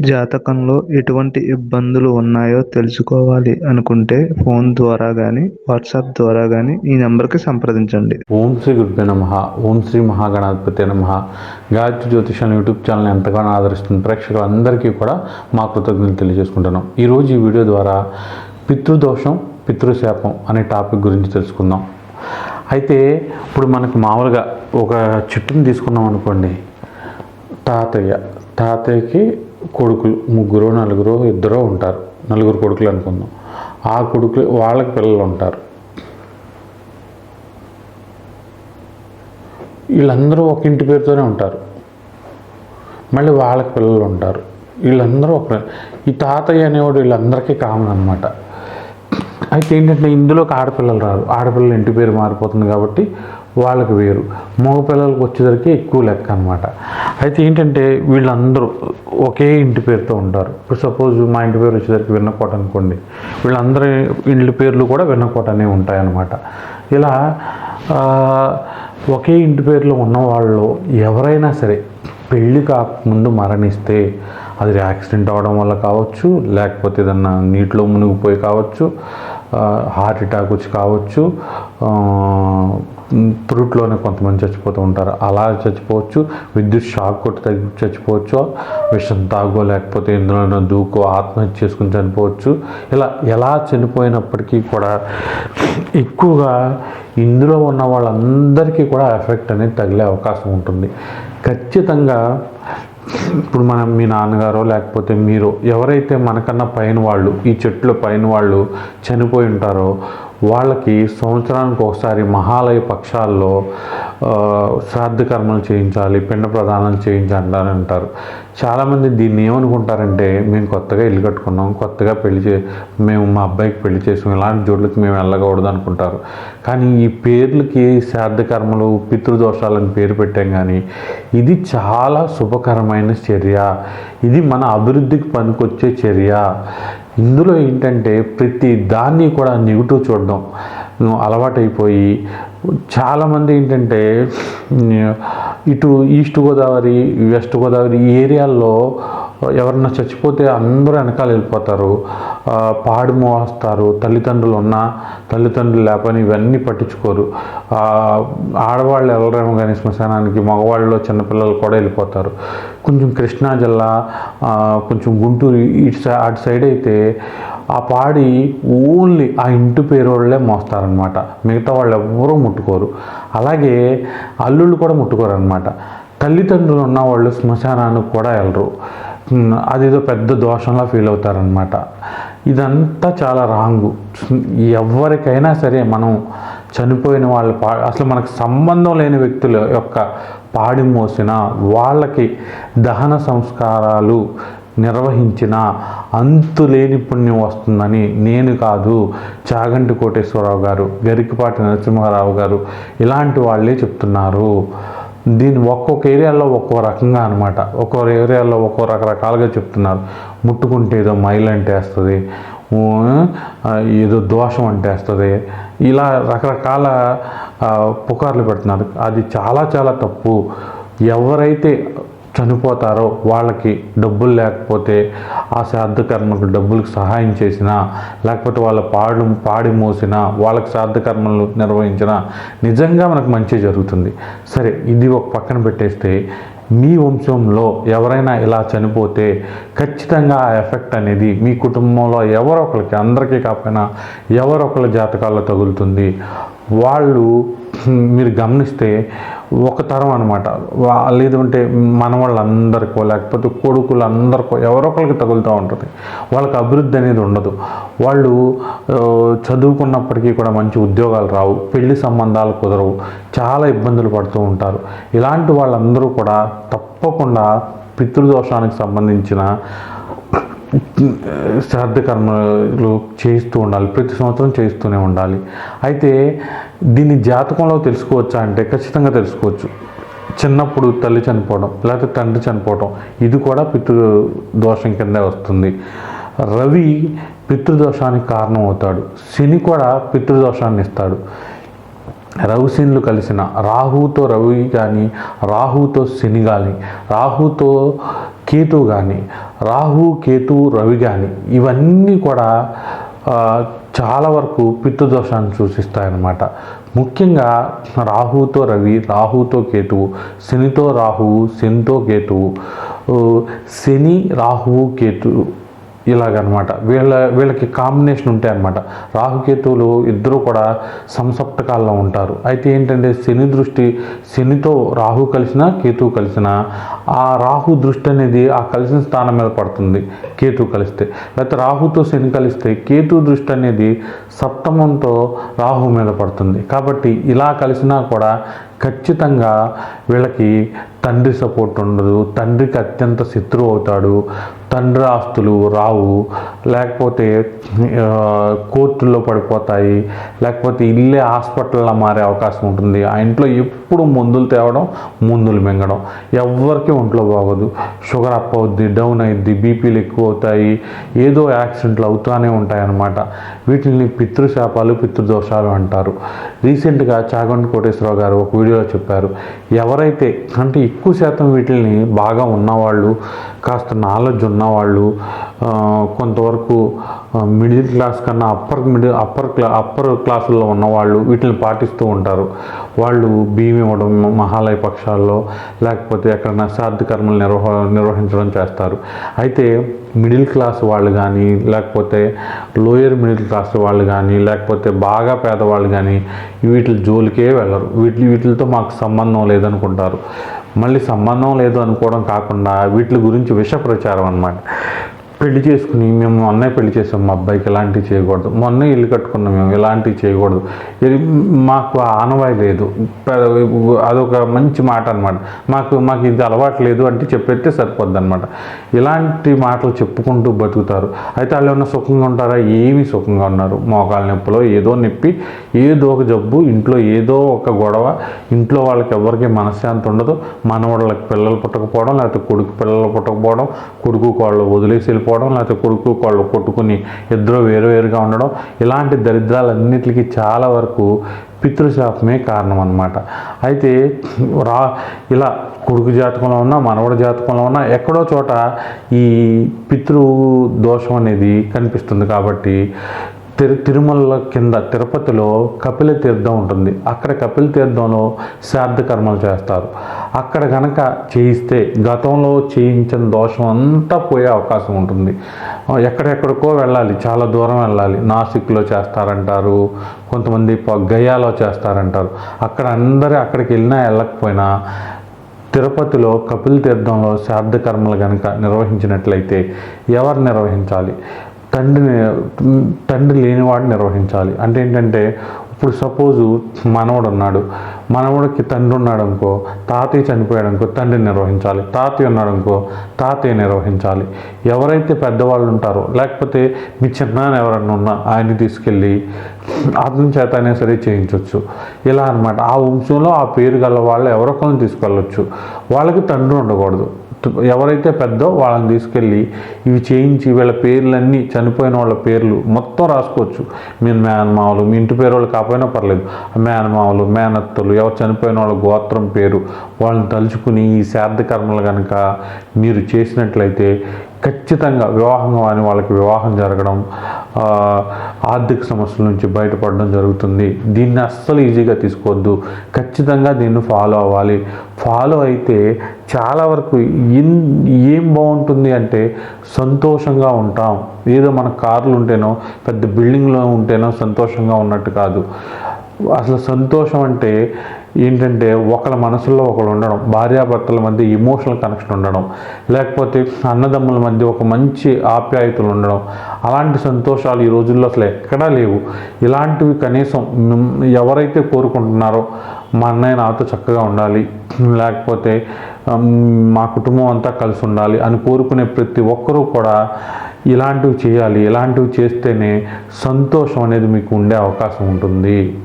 జాతకంలో ఎటువంటి ఇబ్బందులు ఉన్నాయో తెలుసుకోవాలి అనుకుంటే ఫోన్ ద్వారా కానీ వాట్సాప్ ద్వారా కానీ ఈ నెంబర్కి సంప్రదించండి. ఓం శ్రీ గురుపే నమ. ఓం శ్రీ మహాగణాధిపతి నమ. గాయత్రి జ్యోతిషాల యూట్యూబ్ ఛానల్ ఎంతగానో ఆదరిస్తున్న ప్రేక్షకులందరికీ కూడా మా కృతజ్ఞతలు తెలియజేసుకుంటున్నాం. ఈరోజు ఈ వీడియో ద్వారా పితృదోషం పితృశాపం అనే టాపిక్ గురించి తెలుసుకుందాం. అయితే ఇప్పుడు మనకు మామూలుగా ఒక చెట్టుని తీసుకున్నాం అనుకోండి. తాతయ్య. తాతయ్యకి కొడుకులు ముగ్గురు నలుగురు ఇద్దరు ఉంటారు. నలుగురు కొడుకులు అనుకుందాం. ఆ కొడుకులు వాళ్ళకి పిల్లలు ఉంటారు. వీళ్ళందరూ ఒక ఇంటి పేరుతోనే ఉంటారు. మళ్ళీ వాళ్ళకి పిల్లలు ఉంటారు. వీళ్ళందరూ ఒక ఈ తాతయ్య అనేవాడు వీళ్ళందరికీ కామన్ అనమాట అయితే ఏంటంటే ఇందులోకి ఆడపిల్లలు రారు. ఆడపిల్లల ఇంటి పేరు మారిపోతుంది కాబట్టి వాళ్ళకి వేరు. మగపిల్లలకు వచ్చేసరికి ఎక్కువ లెక్క అనమాట అయితే ఏంటంటే వీళ్ళందరూ ఒకే ఇంటి పేరుతో ఉంటారు. ఇప్పుడు సపోజ్ మా ఇంటి పేరు వచ్చేసరికి విన్నకోట అనుకోండి. వీళ్ళందరి ఇండ్ల పేర్లు కూడా విన్నకోటనే ఉంటాయన్నమాట. ఇలా ఒకే ఇంటి పేర్లు ఉన్న వాళ్ళు ఎవరైనా సరే పెళ్ళి కాకముందు మరణిస్తే అది యాక్సిడెంట్ అవడం వల్ల కావచ్చు లేకపోతే ఏదన్నా నీటిలో మునిగిపోయి కావచ్చు హార్ట్ అటాక్ వచ్చి కావచ్చు పురుట్లోనే కొంతమంది చచ్చిపోతూ ఉంటారు. అలా చచ్చిపోవచ్చు. విద్యుత్ షాక్ కొట్టి తగ్గి చచ్చిపోవచ్చు. విషం తాగో లేకపోతే ఎందులోనో దూకో ఆత్మహత్య చేసుకుని చనిపోవచ్చు. ఇలా ఎలా చనిపోయినప్పటికీ కూడా ఎక్కువగా ఇందులో ఉన్న వాళ్ళందరికీ కూడా ఎఫెక్ట్ అనేది తగిలే అవకాశం ఉంటుంది. ఖచ్చితంగా ఇప్పుడు మనం మీ నాన్నగారో లేకపోతే మీరు ఎవరైతే మనకన్నా పైన వాళ్ళు ఈ చెట్లు పైన వాళ్ళు చనిపోయి ఉంటారో వాళ్ళకి సంవత్సరానికి ఒకసారి మహాలయ పక్షాల్లో శ్రాద్ధకర్మలు శ్రాద్ధ కర్మలు చేయించాలి పిండ ప్రదానాలు చేయించాలి అని అంటారు. చాలామంది దీన్ని ఏమనుకుంటారంటే మేము కొత్తగా ఇల్లు కట్టుకున్నాం కొత్తగా పెళ్ళి చే మేము మా అబ్బాయికి పెళ్ళి చేసాం ఇలాంటి జోడ్లకి మేము వెళ్ళకూడదు అనుకుంటారు. కానీ ఈ పేర్లకి శ్రాద్ధ కర్మలు పితృదోషాలని పేరు పెట్టాం కానీ ఇది చాలా శుభకరమైన చర్య. ఇది మన అభివృద్ధికి పనికొచ్చే చర్య. ఇందులో ఏంటంటే ప్రతి దాన్ని కూడా నెగిటివ్ చూడడం అలవాటైపోయి చాలామంది ఏంటంటే ఇటు ఈస్ట్ గోదావరి వెస్ట్ గోదావరి ఈ ఏరియాల్లో ఎవరన్నా చచ్చిపోతే అందరూ వెనకాల వెళ్ళిపోతారు. పాడు మోస్తారు. తల్లిదండ్రులు ఉన్నా తల్లిదండ్రులు లేపని ఇవన్నీ పట్టించుకోరు. ఆడవాళ్ళు వెళ్ళరేమో కానీ శ్మశానానికి మగవాళ్ళు చిన్నపిల్లలు కూడా వెళ్ళిపోతారు. కొంచెం కృష్ణా జిల్లా కొంచెం గుంటూరు ఇటు సైడ్ అటు సైడ్ అయితే ఆ పాడి ఓన్లీ ఆ ఇంటి పేరు వాళ్ళే మోస్తారనమాట మిగతా వాళ్ళు ఎవరూ ముట్టుకోరు. అలాగే అల్లుళ్ళు కూడా ముట్టుకోరు అనమాట తల్లిదండ్రులు ఉన్న వాళ్ళు శ్మశానానికి కూడా వెళ్ళరు. అదేదో పెద్ద దోషంలా ఫీల్ అవుతారనమాట ఇదంతా చాలా రాంగు. ఎవరికైనా సరే మనం చనిపోయిన వాళ్ళ పా అసలు మనకు సంబంధం లేని వ్యక్తుల యొక్క పాడి మోసిన వాళ్ళకి దహన సంస్కారాలు నిర్వహించిన అంతులేని పుణ్యం వస్తుందని నేను కాదు చాగంటి కోటేశ్వరరావు గారు గరికపాటి నరసింహారావు గారు ఇలాంటి వాళ్ళే చెప్తున్నారు. దీన్ని ఒక్కొక్క ఏరియాలో ఒక్కో రకంగా అనమాట ఒక్కొక్క ఏరియాలో ఒక్కో రకరకాలుగా చెప్తున్నారు. ముట్టుకుంటే ఏదో మైల్ అంటేస్తుంది ఏదో దోషం అంటేస్తుంది. ఇలా రకరకాల పుకార్లు పెడుతున్నారు. అది చాలా చాలా తప్పు. ఎవరైతే చనిపోతారో వాళ్ళకి డబ్బులు లేకపోతే ఆ శ్రాద్ధకర్మకు డబ్బులకు సహాయం చేసినా లేకపోతే వాళ్ళ పాడు పాడి మోసిన వాళ్ళకి శ్రాద్ధకర్మలు నిర్వహించిన నిర్వహించినా నిజంగా మనకు మంచి జరుగుతుంది. సరే ఇది ఒక పక్కన పెట్టేస్తే మీ వంశంలో ఎవరైనా ఇలా చనిపోతే ఖచ్చితంగా ఆ ఎఫెక్ట్ అనేది మీ కుటుంబంలో ఎవరొకరికి అందరికీ కాకపోయినా ఎవరో జాతకాల్లో తగులుతుంది. వాళ్ళు మీరు గమనిస్తే ఒక తరం అనమాట లేదంటే మన వాళ్ళందరికో లేకపోతే కొడుకులు అందరికో ఎవరొకరికి తగులుతూ ఉంటుంది. వాళ్ళకి అభివృద్ధి అనేది ఉండదు. వాళ్ళు చదువుకున్నప్పటికీ కూడా మంచి ఉద్యోగాలు రావు పెళ్ళి సంబంధాలు కుదరవు చాలా ఇబ్బందులు పడుతూ ఉంటారు. ఇలాంటి వాళ్ళందరూ కూడా తప్పకుండా పితృదోషానికి సంబంధించిన శ్రాద్ధ కర్మలు చేస్తూ ఉండాలి ప్రతి సంవత్సరం చేస్తూనే ఉండాలి. అయితే దీన్ని జాతకంలో తెలుసుకోవచ్చా అంటే ఖచ్చితంగా తెలుసుకోవచ్చు. చిన్నప్పుడు తల్లి చనిపోవడం లేకపోతే తండ్రి చనిపోవడం ఇది కూడా పితృదోషం కిందే వస్తుంది. రవి పితృదోషానికి కారణం అవుతాడు శని కూడా పితృదోషాన్ని ఇస్తాడు. రవిశనులు కలిసిన రాహుతో రవి కానీ రాహుతో శని కానీ రాహుతో కేతు కానీ రాహు కేతు రవి కానీ ఇవన్నీ కూడా చాలా వరకు పితృదోషాన్ని సూచిస్తాయన్నమాట. ముఖ్యంగా రాహుతో రవి రాహుతో కేతువు శనితో రాహువు శనితో కేతువు శని రాహువు కేతువు ఇలాగనమాట. వీళ్ళ వీళ్ళకి కాంబినేషన్ ఉంటాయి అనమాట రాహుకేతువులు ఇద్దరు కూడా సంసప్తకాల్లో ఉంటారు. అయితే ఏంటంటే శని దృష్టి శనితో రాహు కలిసిన కేతువు కలిసిన ఆ రాహు దృష్టి అనేది ఆ కలిసిన స్థానం మీద పడుతుంది కేతువు కలిస్తే. లేకపోతే రాహుతో శని కలిస్తే కేతు దృష్టి అనేది సప్తమంతో రాహు మీద పడుతుంది. కాబట్టి ఇలా కలిసినా కూడా ఖచ్చితంగా వీళ్ళకి తండ్రి సపోర్ట్ ఉండదు తండ్రికి అత్యంత శత్రువు అవుతాడు తండ్రి ఆస్తులు రావు లేకపోతే కోర్టుల్లో పడిపోతాయి లేకపోతే ఇల్లే హాస్పిటల్లో మారే అవకాశం ఉంటుంది. ఆ ఇంట్లో ఎప్పుడు మందులు తేవడం మందులు మింగడం. ఎవరికి ఒంట్లో బాగోదు. షుగర్ అప్ అవుద్ది డౌన్ అయింది బీపీలు ఎక్కువ అవుతాయి ఏదో యాక్సిడెంట్లు అవుతూనే ఉంటాయన్నమాట. వీటిని పితృశాపాలు పితృదోషాలు అంటారు. రీసెంట్గా చాగంటి కోటేశ్వరరావు గారు ఒక వీడియోలో చెప్పారు. ఎవరైతే అంటే ఎక్కువ శాతం వీటిని బాగా ఉన్నవాళ్ళు కాస్త నాలెడ్జ్ ఉన్నవాళ్ళు కొంతవరకు మిడిల్ క్లాస్ కన్నా upper middle upper class upper క్లాసుల్లో ఉన్నవాళ్ళు వీటిని పాటిస్తూ ఉంటారు. వాళ్ళు బియ్యం ఇవ్వడం మహాలయ పక్షాల్లో లేకపోతే ఎక్కడైనా శ్రాద్ధ కర్మలు నిర్వహ నిర్వహించడం చేస్తారు. అయితే మిడిల్ క్లాస్ వాళ్ళు కానీ లేకపోతే లోయర్ మిడిల్ క్లాస్ వాళ్ళు కానీ లేకపోతే బాగా పేదవాళ్ళు కానీ వీటి జోలికే వెళ్ళరు. వీటి వీటితో మాకు సంబంధం లేదనుకుంటారు. మళ్ళీ సంబంధం లేదు అనుకోవడం కాకుండా వీటి గురించి విష ప్రచారం అనమాట పెళ్ళి చేసుకుని మేము మొన్నే పెళ్ళి చేసాం మా అబ్బాయికి ఇలాంటివి చేయకూడదు. మొన్నే ఇల్లు కట్టుకున్నాం మేము ఇలాంటివి చేయకూడదు. మాకు ఆనవాయి లేదు. అదొక మంచి మాట అనమాట మాకు మాకు ఇది అలవాటు లేదు అంటే చెప్పేస్తే సరిపోద్ది అనమాట ఇలాంటి మాటలు చెప్పుకుంటూ బతుకుతారు. అయితే వాళ్ళు ఏమన్నా సుఖంగా ఉంటారా? ఏమీ సుఖంగా ఉన్నారు. మోకాల నొప్పిలో ఏదో నొప్పి ఏదో ఒక జబ్బు ఇంట్లో ఏదో ఒక గొడవ. ఇంట్లో వాళ్ళకి ఎవరికి మనశ్శాంతి ఉండదు. మనవాళ్ళకి పిల్లలు పుట్టకపోవడం లేకపోతే కొడుకు పిల్లలు పుట్టకపోవడం కొడుకు కోళ్ళు వదిలేసి వెళ్ళిపోవడం. లేకపోతే కొడుకు కొళ్ళు కొట్టుకుని ఇద్దరు వేరు వేరుగా ఉండడం ఇలాంటి దరిద్రాలన్నిటికీ చాలా వరకు పితృశాపమే కారణం అన్నమాట అయితే రా ఇలా కొడుకు జాతకంలో ఉన్న మనవడి జాతకంలో ఉన్న ఎక్కడో చోట ఈ పితృ దోషం అనేది కనిపిస్తుంది కాబట్టి తిరు తిరుమల కింద తిరుపతిలో కపిల తీర్థం ఉంటుంది. అక్కడ కపిల తీర్థంలో శ్రాద్ధ కర్మలు చేస్తారు. అక్కడ కనుక చేయిస్తే గతంలో చేయించిన దోషం అంతా పోయే అవకాశం ఉంటుంది. ఎక్కడెక్కడికో వెళ్ళాలి. చాలా దూరం వెళ్ళాలి. నాసిక్లో చేస్తారంటారు. కొంతమంది ప- గయాలో చేస్తారంటారు. అక్కడ అందరూ అక్కడికి వెళ్ళినా వెళ్ళకపోయినా తిరుపతిలో కపిల తీర్థంలో శ్రాద్ధ కర్మలు కనుక నిర్వహించినట్లయితే ఎవరు నిర్వహించాలి? తండ్రిని తండ్రి లేనివాడు నిర్వహించాలి. అంటే ఏంటంటే ఇప్పుడు సపోజు మనవడు ఉన్నాడు. మనవడికి తండ్రి ఉన్నాడు అనుకో తాతయ్య చనిపోయాడు అనుకో తండ్రిని నిర్వహించాలి. తాతయ్య ఉన్నాడు అనుకో తాతయ్య నిర్వహించాలి. ఎవరైతే పెద్దవాళ్ళు ఉంటారో లేకపోతే మీ చిన్నాన్న ఎవరన్నా ఉన్నా ఆయన్ని తీసుకెళ్ళి అతని చేత అయినా సరే చేయించవచ్చు ఇలా అన్నమాట. ఆ వంశంలో ఆ పేరు గల వాళ్ళు ఎవరొకరిని తీసుకెళ్ళొచ్చు. వాళ్ళకి తండ్రి ఉండకూడదు. ఎవరైతే పెద్దో వాళ్ళని తీసుకెళ్ళి ఇవి చేయించి వీళ్ళ పేర్లన్నీ చనిపోయిన వాళ్ళ పేర్లు మొత్తం రాసుకోవచ్చు. మీ మేనమావలు మీ ఇంటి పేరు వాళ్ళు కాకపోయినా పర్లేదు. మేనమావలు మేనత్తలు ఎవరు చనిపోయిన వాళ్ళ గోత్రం పేరు వాళ్ళని తలుచుకుని ఈ శ్రాద్ధ కర్మలు కనుక మీరు చేసినట్లయితే ఖచ్చితంగా వివాహం కాని వాళ్ళకి వివాహం జరగడం ఆర్థిక సమస్యల నుంచి బయటపడడం జరుగుతుంది. దీన్ని అస్సలు ఈజీగా తీసుకోవద్దు. ఖచ్చితంగా దీన్ని ఫాలో అవ్వాలి. ఫాలో అయితే చాలా వరకు ఏం బాగుంటుంది అంటే సంతోషంగా ఉంటాం. ఏదో మన కార్లు ఉంటేనో పెద్ద బిల్డింగ్లో ఉంటేనో సంతోషంగా ఉన్నట్టు కాదు. అసలు సంతోషం అంటే ఏంటంటే ఒకళ్ళ మనసులో ఒకళ్ళు ఉండడం భార్యాభర్తల మధ్య ఇమోషనల్ కనెక్షన్ ఉండడం లేకపోతే అన్నదమ్ముల మధ్య ఒక మంచి ఆప్యాయతలు ఉండడం అలాంటి సంతోషాలు ఈ రోజుల్లో అసలు ఎక్కడా లేవు. ఇలాంటివి కనీసం ఎవరైతే కోరుకుంటున్నారో మా అన్నయ్య నాతో చక్కగా ఉండాలి లేకపోతే మా కుటుంబం అంతా కలిసి ఉండాలి అని కోరుకునే ప్రతి ఒక్కరూ కూడా ఇలాంటివి చేయాలి ఇలాంటివి చేస్తేనే సంతోషం అనేది మీకు ఉండే అవకాశం ఉంటుంది.